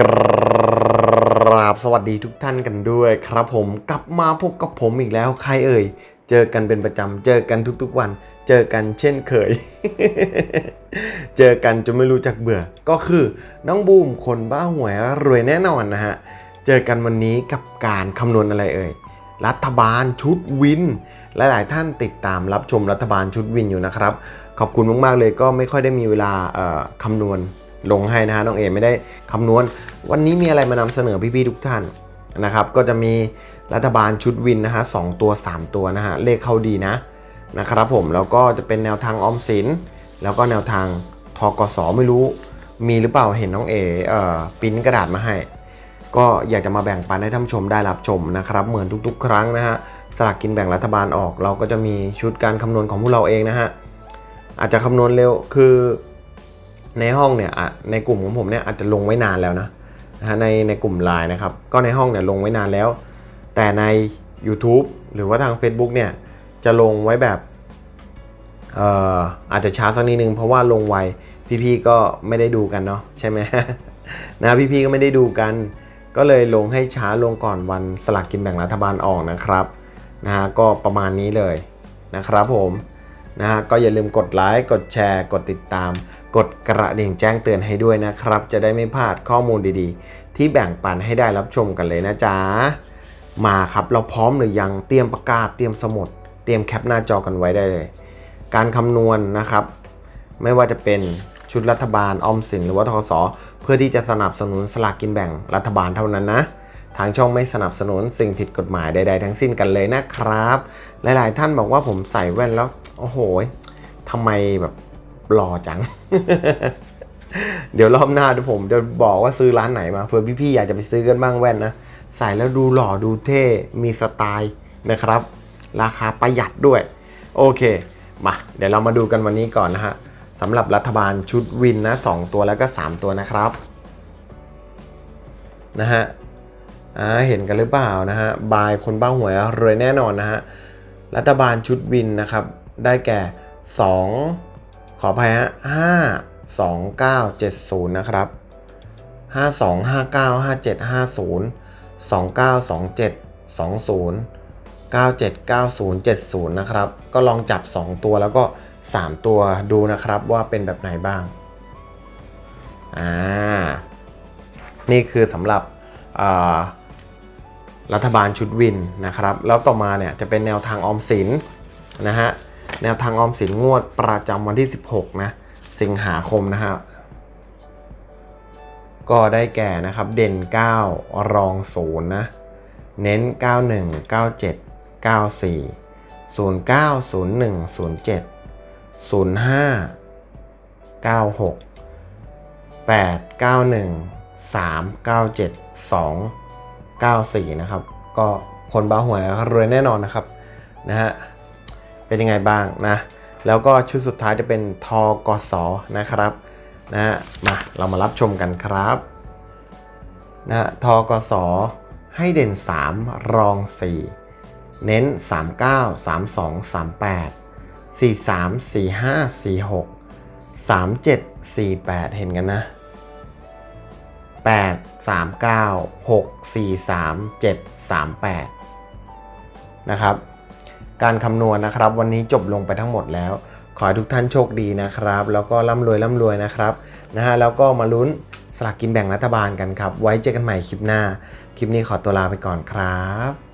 กราบสวัสดีทุกท่านกันด้วยครับผมกลับมาพบกับผมอีกแล้วใครเอ่ย เจอกันเป็นประจำเจอกันทุกๆวัน เจอกันเช่นเคย เจอกันจนไม่รู้จักเบื่อ ก็คือน้องบูมคนบ้าหวยรวยแน่นอนนะฮะ เจอกันวันนี้กับการคำนวณอะไรเอ่ย รัฐบาลชุดวินหลายๆท่านติดตามรับชมรัฐบาลชุดวินอยู่นะครับ ขอบคุณมากๆเลยก็ไม่ค่อยได้มีเวลาคำนวณ ลงให้นะฮะน้องเอไม่ได้คำนวณ วันนี้มีอะไรมานำเสนอพี่ๆทุกท่านนะครับก็จะมีรัฐบาลชุดวินนะฮะสองตัว 3 ตัวนะฮะเลขเข้าดีนะนะครับผมแล้วก็จะเป็นแนวทางออมสิน แล้วก็แนวทางทกสไม่รู้ มีหรือเปล่าเห็นน้องเอเอ่อปิ้นกระดาษมาให้ ก็อยากจะมาแบ่งปันให้ท่านชมได้รับชมนะครับเหมือนทุก ๆ ครั้งนะฮะสลากกินแบ่งรัฐบาลออก เราก็จะมีชุดการคำนวณของพวกเราเองนะฮะอาจจะคำนวณเร็วคือ ในห้องเนี่ยในกลุ่มของผมเนี่ยอาจจะลงไว้นานแล้วนะนะในในกลุ่มไลน์นะครับ ก็ในห้องเนี่ยลงไว้นานแล้ว แต่ใน YouTube หรือว่าทาง Facebook เนี่ยจะลงไว้แบบเอ่ออาจจะช้าสักนิดนึงเพราะว่าลงไวพี่ๆก็ไม่ได้ดูกันเนาะใช่ไหมนะพี่ๆก็ไม่ได้ดูกัน ก็เลยลงให้ช้าลงก่อนวันสลากกินแบ่งรัฐบาลออกนะครับนะฮะก็ประมาณนี้เลยนะครับผมนะฮะก็อย่าลืมกดไลค์กดแชร์ กดติดตาม กดกระดิ่งแจ้งเตือนให้ด้วยนะครับ จะได้ไม่พลาดข้อมูลดีๆ ที่แบ่งปันให้ได้รับชมกันเลยนะจ๊ะ มาครับเราพร้อมหรือยังเตรียมปากกาเตรียมสมุด เตรียมแคปหน้าจอกันไว้ได้เลย การคำนวณนะครับ ไม่ว่าจะเป็นชุดรัฐบาลออมสินหรือว่าทกสเพื่อที่จะสนับสนุนสลากกินแบ่งรัฐบาลเท่านั้นนะ ทางช่องไม่สนับสนุนสิ่งผิดกฎหมายใดๆทั้งสิ้นกันเลยนะครับ หลายๆ ท่านบอกว่าผมใส่แว่นแล้ว โอ้โหทำไมแบบ หล่อจัง เดี๋ยวรอบหน้าเดี๋ยวผมจะบอกว่าซื้อร้านไหนมาเผื่อพี่ๆอยากจะไปซื้อกันบ้างแว่นนะ ใส่แล้วดูหล่อดูเท่ มีสไตล์นะครับ ราคาประหยัดด้วย โอเค มา เดี๋ยวเรามาดูกันวันนี้ก่อนนะฮะสำหรับรัฐบาลชุดวินนะ 2 ตัวแล้วก็ 3 ตัวนะครับ นะฮะอ่าเห็นกันหรือเปล่านะฮะ บายคนบ้าหวยรวยแน่นอนนะฮะ รัฐบาลชุดวินนะครับ ได้แก่ 2 ขออภัยฮะ5 2 9 7 0นะครับ5 2 5 9 5 7 5 0 2 9 2 7 2 0 979070นะครับ ก็ลองจับ2ตัวแล้วก็3ตัวดูนะครับว่าเป็นแบบไหนบ้าง อ่า นี่คือสำหรับรัฐบาลชุดวินนะครับ แล้วต่อมาเนี่ยจะเป็นแนวทางออมสินนะฮะ แนวทางออมสินงวดประจำวันที่ 16 นะ สิงหาคมนะฮะก็ได้แก่นะครับเด่น 9 รอง 0 นะ เน้น 91 97 94 09 01 07 05 96 8 91 3 97 2 94 นะครับ ก็คนบ้าหวยรวยแน่นอนนะครับนะฮะ เป็นยังไงบ้างนะ แล้วก็ชุดสุดท้ายจะเป็นทกสนะครับนะฮะมาเรามารับชมกันครับนะทกสให้เด่น 3 รอง 4 เน้น 39 32 38 43 45 46 37 48 เห็นกันนะ 8 39 6 43 7 38 นะครับ การคำนวณนะครับ วันนี้จบลงไปทั้งหมดแล้ว ขอให้ทุกท่านโชคดีนะครับ แล้วก็ร่ำรวยร่ำรวยนะครับนะฮะแล้วก็มาลุ้นสลากกินแบ่งรัฐบาลกันครับ ไว้เจอกันใหม่คลิปหน้า คลิปนี้ขอตัวลาไปก่อนครับ